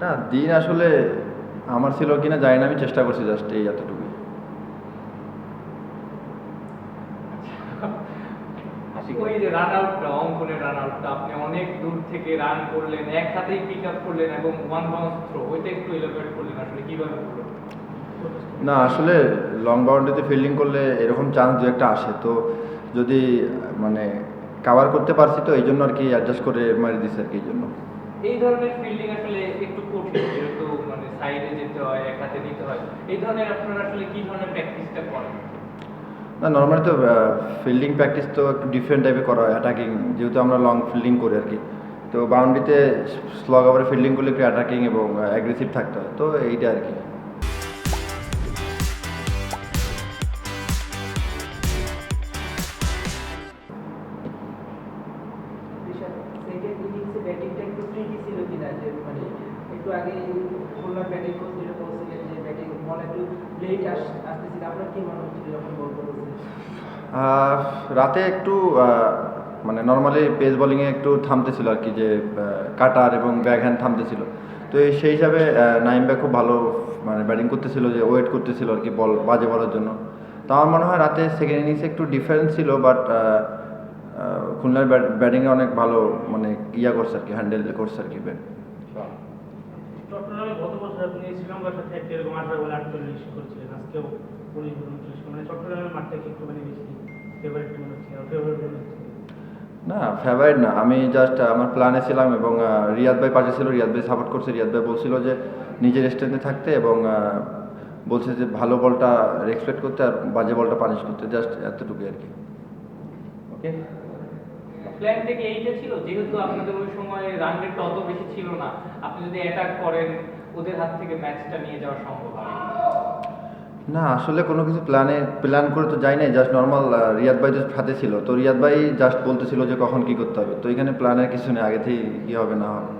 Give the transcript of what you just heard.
না দিন আসলে আমার ছিল কিনা জানি না আমি চেষ্টা করছি জাস্ট এই এতটুকু ওই যে রান আউটটা অঙ্কনের রান আউটটা আপনি অনেক দূর থেকে রান করলেন পিক আপ করলেন এবং ওয়ান বাউন্স থ্রো ওইটা একটু করলেন আসলে কীভাবে না আসলে লং বাউন্ডারিতে ফিল্ডিং করলে এরকম চান্স দু একটা আসে তো যদি মানে কাভার করতে পারছি তো এই জন্য আর কি অ্যাডজাস্ট করে মারি দিছে আর কি এই জন্য। এই ধরনের ফিল্ডিং আসলে একটু কঠিন, যেহেতু মানে সাইডে যেতে হয়, এক হাতে নিতে হয়। এই ধরনের আপনারা আসলে কি ধরনের প্র্যাকটিসটা করেন? না নর্মালি তো ফিল্ডিং প্র্যাকটিস তো একটু ডিফারেন্ট টাইপে করা হয় অ্যাটাকিং যেহেতু আমরা লং ফিল্ডিং করি আর কি। তো বাউন্ডারিতে স্লগ ওভারে ফিল্ডিং করলে একটু অ্যাটাকিং এবং অ্যাগ্রেসিভ থাকতে হয়, তো এইটা আর কি। একটু আগে খুলনা ব্যাটিং কোচ যেটা বলছিলেন যে ব্যাটিং বল একটু লেট আসতেছিল। আপনার কি মনে হচ্ছিল যখন বল করেছিলেন আহ, রাতে একটু মানে নর্মালি পেস বোলিংয়ে একটু থামতেছিল আর কি যে কাটার এবং ব্যাক হ্যান্ড থামতেছিল। তো এই সেই হিসাবে আহ, নাইম ভাই খুব ভালো মানে ব্যাটিং করতেছিল যে ওয়েট করতেছিল আর কি বল বাজে বলার জন্য। তো আমার মনে হয় রাতে সেকেন্ড ইনিংসে একটু ডিফারেন্স ছিল বাট খুলনার ব্যাটিংয়ে অনেক ভালো মানে ইয়া করছে আর কি হ্যান্ডেল করছে আর কি ব্যাট চট্টগ্রামে গত বছর আপনি শ্রীলঙ্কার সাথে একটা এরকম আঠারো বলে আটচল্লিশ করেছিলেন। আজকেও উনিশ উনচল্লিশ মানে চট্টগ্রামের মাঠটাকে একটু মানে বেশি ফেভারিট মনে হচ্ছে ফেভারিট মনে হচ্ছে না ফেভারিট না। আমি জাস্ট আমার প্ল্যানে ছিলাম এবং রিয়াদ ভাই পাশে ছিল। রিয়াদ ভাই সাপোর্ট করছে। রিয়াদ ভাই বলছিল যে নিজের স্ট্রেন্থে থাকতে এবং বলছে যে ভালো বলটা রেসপেক্ট করতে আর বাজে বলটা পানিশ করতে। জাস্ট এতটুকুই আর কি। ওকে প্ল্যান থেকে এইটা ছিল? যেহেতু আপনাদের ওই সময় রান রেটটা অত বেশি ছিল না, আপনি যদি অ্যাটাক করেন, ওদের হাত থেকে ম্যাচটা নিয়ে যাওয়া সম্ভব না, আসলে কোনো কিছু প্ল্যানে প্ল্যান করে তো যাই নাই জাস্ট নর্মাল রিয়াদ ভাই জাস্ট হাতে ছিল। তো রিয়াদ ভাই জাস্ট বলতেছিল যে কখন কি করতে হবে। তো এখানে প্ল্যানের কিছু নেই, আগে থেকেই কী হবে না হবে।